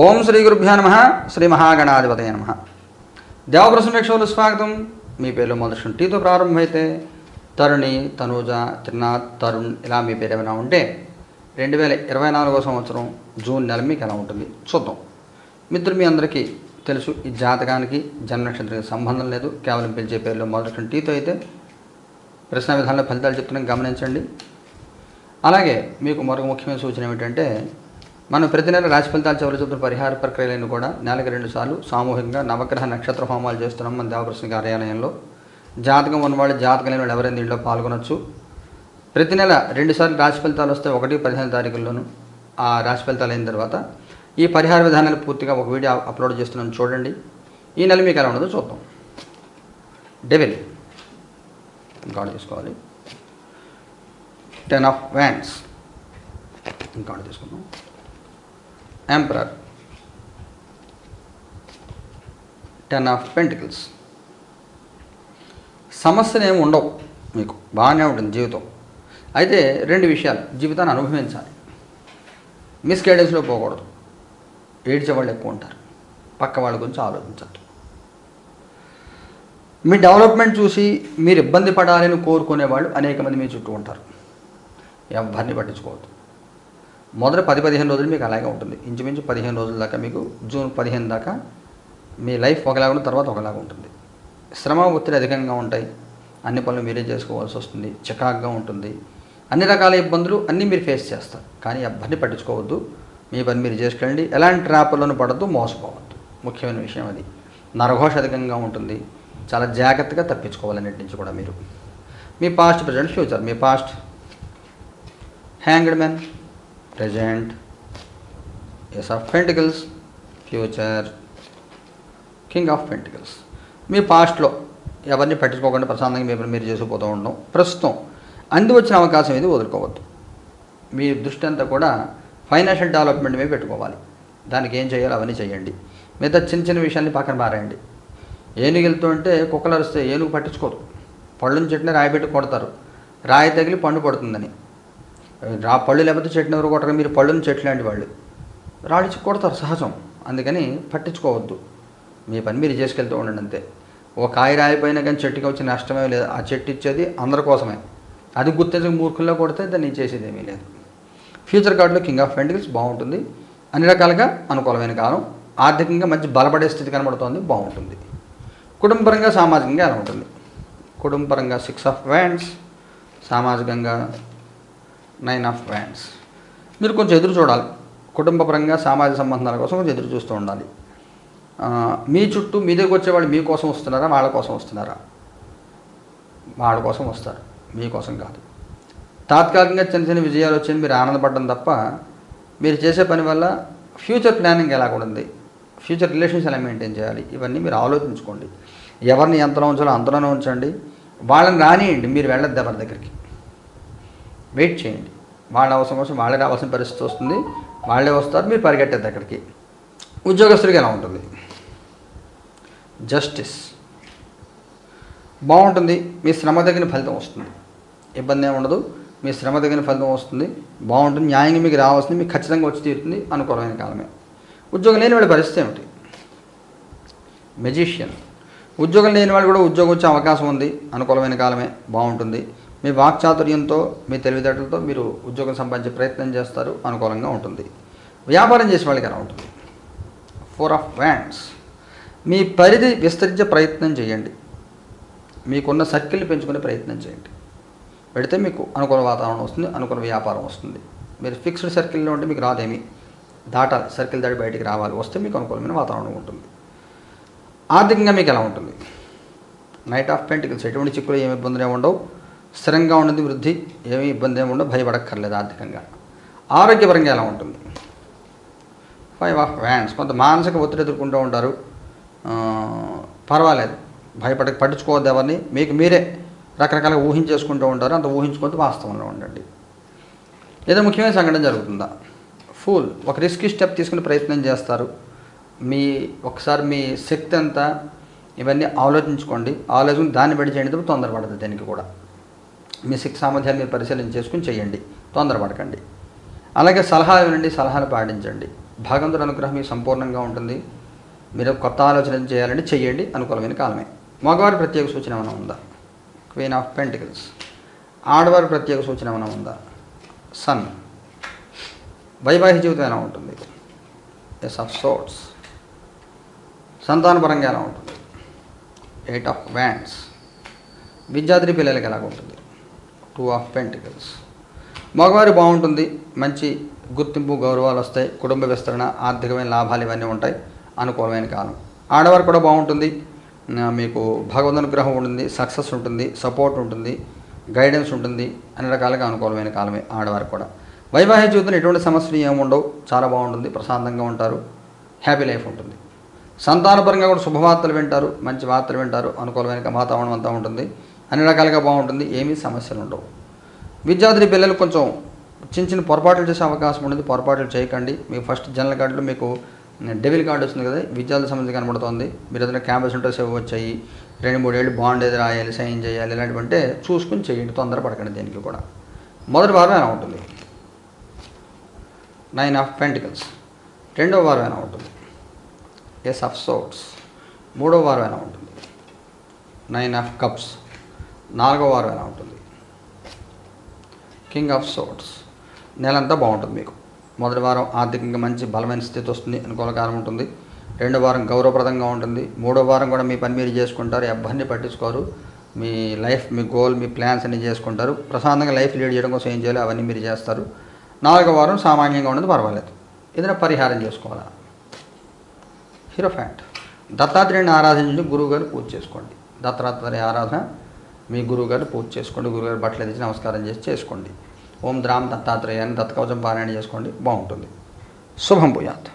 ఓం శ్రీ గురుభ్యో నమ శ్రీ మహాగణాధిపతయ నమ. దేవప్రసం స్వాగతం. మీ పేర్లు మొదటి టీతో ప్రారంభమైతే తరుణి తనూజ త్రినాథ్ తరుణ్ ఇలా మీ పేరు ఏమైనా ఉంటే రెండు వేల ఇరవై నాలుగో సంవత్సరం జూన్ నెల మీకు ఎలా ఉంటుంది? చూద్దాం. మిత్రులు మీ అందరికీ తెలుసు ఈ జాతకానికి జన్మ నక్షత్రానికి సంబంధం లేదు. కేవలం పిలిచే పేర్లు మొదటి టీతో అయితే ప్రశ్న విధానంలో ఫలితాలు చెప్తున్నాం. గమనించండి. అలాగే మీకు మరొక ముఖ్యమైన సూచన ఏమిటంటే మనం ప్రతి నెల రాశి ఫలితాలు చివరి చెప్తున్న పరిహార ప్రక్రియలను కూడా నెలకు రెండు సార్లు సామూహికంగా నవగ్రహ నక్షత్ర హోమాలు చేస్తున్నాం మన దేవప్రశ్న కార్యాలయంలో జాతకం ఉన్నవాళ్ళు జాతకం లేని వాళ్ళు ఎవరైనా దీంట్లో పాల్గొనొచ్చు. ప్రతి నెల రెండు సార్లు రాశి ఫలితాలు వస్తే ఒకటి పదిహేను తారీఖుల్లోనూ ఆ రాశి ఫలితాలు అయిన తర్వాత ఈ పరిహార విధానాలు పూర్తిగా ఒక వీడియో అప్లోడ్ చేస్తున్నాను చూడండి. ఈ నెల మీకు ఎలా ఉండదో చూద్దాం. డెవిల్ ఇంకా తీసుకోవాలి. టెన్ ఆఫ్ వ్యాండ్స్ ఇంకా తీసుకుందాం. ఎంపరర్ టెన్ ఆఫ్ పెంటికల్స్ సమస్యలు ఏమి ఉండవు మీకు. బాగానే ఉంటుంది జీవితం. అయితే రెండు విషయాలు జీవితాన్ని అనుభవించాలి. మిస్గైడెన్స్లో పోకూడదు. ఏడ్చే వాళ్ళు ఎక్కువ ఉంటారు. పక్క వాళ్ళ గురించి ఆలోచించద్దు. మీ డెవలప్మెంట్ చూసి మీరు ఇబ్బంది పడాలని కోరుకునే వాళ్ళు అనేక మంది మీ చుట్టూ ఉంటారు. ఎవరిని పట్టించుకోవద్దు. మొదటి పది పదిహేను రోజులు మీకు అలాగే ఉంటుంది. ఇంచుమించు పదిహేను రోజుల దాకా మీకు జూన్ పదిహేను దాకా మీ లైఫ్ ఒకలాగా ఉంటుంది తర్వాత ఒకలాగా ఉంటుంది. శ్రమ ఒత్తిడి అధికంగా ఉంటాయి. అన్ని పనులు మీరే చేసుకోవాల్సి వస్తుంది. చికాకుగా ఉంటుంది. అన్ని రకాల ఇబ్బందులు అన్నీ మీరు ఫేస్ చేస్తారు. కానీ ఎవరిని పట్టించుకోవద్దు. మీ పని మీరు చేసుకెళ్ళండి. ఎలాంటి ట్రాపులను పడద్దు మోసపోవద్దు. ముఖ్యమైన విషయం అది. నరఘోష అధికంగా ఉంటుంది. చాలా జాగ్రత్తగా తప్పించుకోవాలన్నిటి నుంచి కూడా మీరు. మీ past present future me past hanged man present ace of pentacles future king of pentacles మీ పాస్ట్లో ఎవరిని పట్టించుకోకుండా ప్రశాంతంగా మీ మీరు చేసుకుపోతూ ఉండడం ప్రస్తుతం అంది వచ్చిన అవకాశం ఇది వదులుకోవద్దు. మీ దృష్టి అంతా కూడా ఫైనాన్షియల్ డెవలప్మెంట్ మీద పెట్టుకోవాలి. దానికి ఏం చేయాలో అవన్నీ చేయండి. మిగతా చిన్న చిన్న విషయాన్ని పక్కన మారేయండి ఏనుగు అంటే ఉంటే కుక్కలు అరిస్తే ఏనుగు పట్టించుకోదు. పళ్ళుని చెట్టుని రాయి పెట్టి కొడతారు. రాయి తగిలి పండు పడుతుందని రా పళ్ళు లేకపోతే చెట్టు ఎవరు కొట్టరు మీరు పళ్ళుని చెట్లు లాంటి వాళ్ళు. రాడిచి కొడతారు సహజం. అందుకని పట్టించుకోవద్దు. మీ పని మీరు చేసుకెళ్తూ ఉండండి అంతే. ఒక కాయ రాయిపోయినా కానీ చెట్టుకి వచ్చిన నష్టమే లేదు. ఆ చెట్టు ఇచ్చేది అందరి కోసమే. అది గుర్తించక మూర్ఖుల్లో కొడితే దాన్ని చేసేది ఏమీ లేదు. ఫ్యూచర్ కార్డులో కింగ్ ఆఫ్ పెంటికల్స్ బాగుంటుంది. అన్ని రకాలుగా అనుకూలమైన కాలం. ఆర్థికంగా మంచి బలపడే స్థితి కనబడుతోంది. బాగుంటుంది. కుటుంబపరంగా సామాజికంగా ఎలా ఉంటుంది? కుటుంబపరంగా సిక్స్ ఆఫ్ వ్యాండ్స్ సామాజికంగా నైన్ ఆఫ్ వ్యాండ్స్ మీరు కొంచెం ఎదురు చూడాలి. కుటుంబపరంగా సామాజిక సంబంధాల కోసం కొంచెం ఎదురు చూస్తూ ఉండాలి. మీ చుట్టూ మీ దగ్గరకు వచ్చేవాళ్ళు మీకోసం వస్తున్నారా? వాళ్ళ కోసం వస్తున్నారా? వాళ్ళ కోసం వస్తారు. మీకోసం కాదు. తాత్కాలికంగా చిన్న చిన్న విజయాలు వచ్చి మీరు ఆనందపడడం తప్ప మీరు చేసే పని వల్ల ఫ్యూచర్ ప్లానింగ్ ఎలా ఉంది ఫ్యూచర్ రిలేషన్స్ ఎలా మెయింటైన్ చేయాలి? ఇవన్నీ మీరు ఆలోచించుకోండి. ఎవరిని ఎంతలో ఉంచాలో అంతలోనే ఉంచండి. వాళ్ళని రానియండి. మీరు వెళ్ళద్దు ఎవరి దగ్గరికి. వెయిట్ చేయండి. వాళ్ళ అవసరం కోసం వాళ్ళే రావాల్సిన పరిస్థితి వస్తుంది. వాళ్ళే వస్తారు మీరు పరిగెట్టేది అక్కడికి. ఉద్యోగస్తుడికి ఎలా ఉంటుంది? జస్టిస్. బాగుంటుంది మీ శ్రమ తగిన ఫలితం వస్తుంది. ఇబ్బంది ఏమి ఉండదు మీ శ్రమ తగిన ఫలితం వస్తుంది. బాగుంటుంది న్యాయంగా మీకు రావాల్సింది మీకు ఖచ్చితంగా వచ్చి తీరుతుంది అనుకూలమైన కాలమే. ఉద్యోగం లేని వాళ్ళ పరిస్థితి ఏమిటి? మెజిషియన్. ఉద్యోగం లేని వాళ్ళు కూడా ఉద్యోగం వచ్చే అవకాశం ఉంది అనుకూలమైన కాలమే బాగుంటుంది. మీ వాక్చాతుర్యంతో మీ తెలివితేటలతో మీరు ఉద్యోగం సంపాదించే ప్రయత్నం చేస్తారు అనుకూలంగా ఉంటుంది. వ్యాపారం చేసే వాళ్ళకి ఎలా ఉంటుంది? ఫోర్ ఆఫ్ వ్యాండ్స్ మీ పరిధి విస్తరించే ప్రయత్నం చేయండి. మీకున్న సర్కిల్ని పెంచుకునే ప్రయత్నం చేయండి. పెడితే మీకు అనుకూల వాతావరణం వస్తుంది అనుకూల వ్యాపారం వస్తుంది. మీరు ఫిక్స్డ్ సర్కిల్లో ఉంటే మీకు రాదేమి. దాటాలి సర్కిల్ దాటి బయటికి రావాలి. వస్తే మీకు అనుకూలమైన వాతావరణం ఉంటుంది. ఆర్థికంగా మీకు ఎలా ఉంటుంది? నైట్ ఆఫ్ పెంటికల్స్ ఎటువంటి చిక్కులు ఏమి ఇబ్బందులు ఏమి ఉండవు. స్థిరంగా ఉన్నది వృద్ధి ఏమీ ఇబ్బంది ఏమి ఉండదు భయపడక్కర్లేదు ఆర్థికంగా. ఆరోగ్యపరంగా ఎలా ఉంటుంది? ఫైవ్ ఆఫ్ హ్యాండ్స్ కొంత మానసిక ఒత్తిడి ఎదుర్కొంటూ ఉంటారు. పర్వాలేదు. భయపడ పట్టించుకోవద్దు ఎవరిని. మీకు మీరే రకరకాలుగా ఊహించేసుకుంటూ ఉంటారు. అంత ఊహించుకుంటూ వాస్తవంలో ఉండండి. ఏదో ముఖ్యమైన సంఘటన జరుగుతుందా? ఫుల్ ఒక రిస్క్ స్టెప్ తీసుకునే ప్రయత్నం చేస్తారు. మీ ఒకసారి మీ శక్తి అంతా ఇవన్నీ ఆలోచించుకోండి. ఆలోచించి దాన్ని బట్టి చేయండి తొందరపడదు దానికి కూడా. మీ శిక్ష సామర్థ్యాలు మీరు పరిశీలన చేసుకుని చేయండి తొందరపడకండి. అలాగే సలహాలు వినండి సలహాలు పాటించండి. భగవంతుడి అనుగ్రహం మీకు సంపూర్ణంగా ఉంటుంది. మీరు కొత్త ఆలోచన చేయాలంటే చెయ్యండి. అనుకూలమైన కాలమే. మగవారి ప్రత్యేక సూచన ఏమైనా ఉందా? క్వీన్ ఆఫ్ పెంటికల్స్ ఆడవారి ప్రత్యేక సూచన ఏమైనా ఉందా? సన్ వైవాహిక జీవితం ఎలా ఉంటుంది? ఎస్ ఆఫ్ సోట్స్ సంతానపరంగా ఎలా ఉంటుంది? ఎయిట్ ఆఫ్ వ్యాండ్స్ విద్యార్థి పిల్లలకి ఎలాగ ఉంటుంది? Two of pentacles. మగవారి బాగుంటుంది మంచి గుర్తింపు గౌరవాలు వస్తాయి కుటుంబ విస్తరణ ఆర్థికమైన లాభాలు ఇవన్నీ ఉంటాయి అనుకూలమైన కాలం. ఆడవారు కూడా బాగుంటుంది మీకు భగవంతు అనుగ్రహం ఉంటుంది సక్సెస్ ఉంటుంది సపోర్ట్ ఉంటుంది గైడెన్స్ ఉంటుంది అన్ని రకాలుగా అనుకూలమైన కాలమే ఆడవారు కూడా. వైవాహిక జీవితంలో ఎటువంటి సమస్యలు ఏమి ఉండవు చాలా బాగుంటుంది ప్రశాంతంగా ఉంటారు హ్యాపీ లైఫ్ ఉంటుంది. సంతానపరంగా కూడా శుభవార్తలు వింటారు మంచి వార్తలు వింటారు అనుకూలమైన వాతావరణం అంతా ఉంటుంది. అన్ని రకాలుగా బాగుంటుంది ఏమీ సమస్యలు ఉండవు. విద్యార్థి పిల్లలు కొంచెం చిన్న చిన్న పొరపాట్లు చేసే అవకాశం ఉంటుంది పొరపాట్లు చేయకండి. మీకు ఫస్ట్ జనరల్ కార్డులో మీకు డెవిల్ కార్డు వస్తుంది కదా విద్యార్థుల సంబంధించి కనబడుతుంది. మీరు ఏదైనా క్యాంపస్ ఇంటర్వ్యూస్ వచ్చాయి. రెండు మూడేళ్ళు బాండ్ ఏది రాయాలి సైన్ చేయాలి ఇలాంటివి అంటే చూసుకుని చేయండి. తొందరపడకండి దేనికి కూడా. మొదటి వారం ఎలా ఉంటుంది? నైన్ ఆఫ్ పెంటికల్స్ రెండో వారం ఎలా ఉంటుంది? ఎస్ ఆఫ్ సోట్స్ మూడో వారం ఎలా ఉంటుంది? నైన్ ఆఫ్ కప్స్ నాలుగో వారం ఎలా ఉంటుంది? కింగ్ ఆఫ్ సోట్స్ నెలంతా బాగుంటుంది మీకు. మొదటి వారం ఆర్థికంగా మంచి బలమైన స్థితి వస్తుంది అనుకూలకారం ఉంటుంది. రెండో వారం గౌరవప్రదంగా ఉంటుంది. మూడో వారం కూడా మీ పని మీరు చేసుకుంటారు ఇబ్బంది పట్టించుకోరు. మీ లైఫ్ మీ గోల్ మీ ప్లాన్స్ అన్ని చేసుకుంటారు. ప్రశాంతంగా లైఫ్ లీడ్ చేయడం కోసం ఏం చేయాలి అవన్నీ మీరు చేస్తారు. నాలుగో వారం సామాన్యంగా ఉండదు పర్వాలేదు. ఏదైనా పరిహారం చేసుకోవాలా? హీరో ఫ్యాంట్ దత్తాత్రేయుని ఆరాధించి గురువు గారు పూజ చేసుకోండి. దత్తాత్రేయ ఆరాధన మీ గురువు పూజ చేసుకోండి గురుగారు బట్టలు ఎదిచి నమస్కారం చేసి చేసుకోండి. ఓం ద్రామ్ దత్తాత్రేయ అని దత్తకవచం పారాయణ చేసుకోండి బాగుంటుంది. శుభం భూయాత్.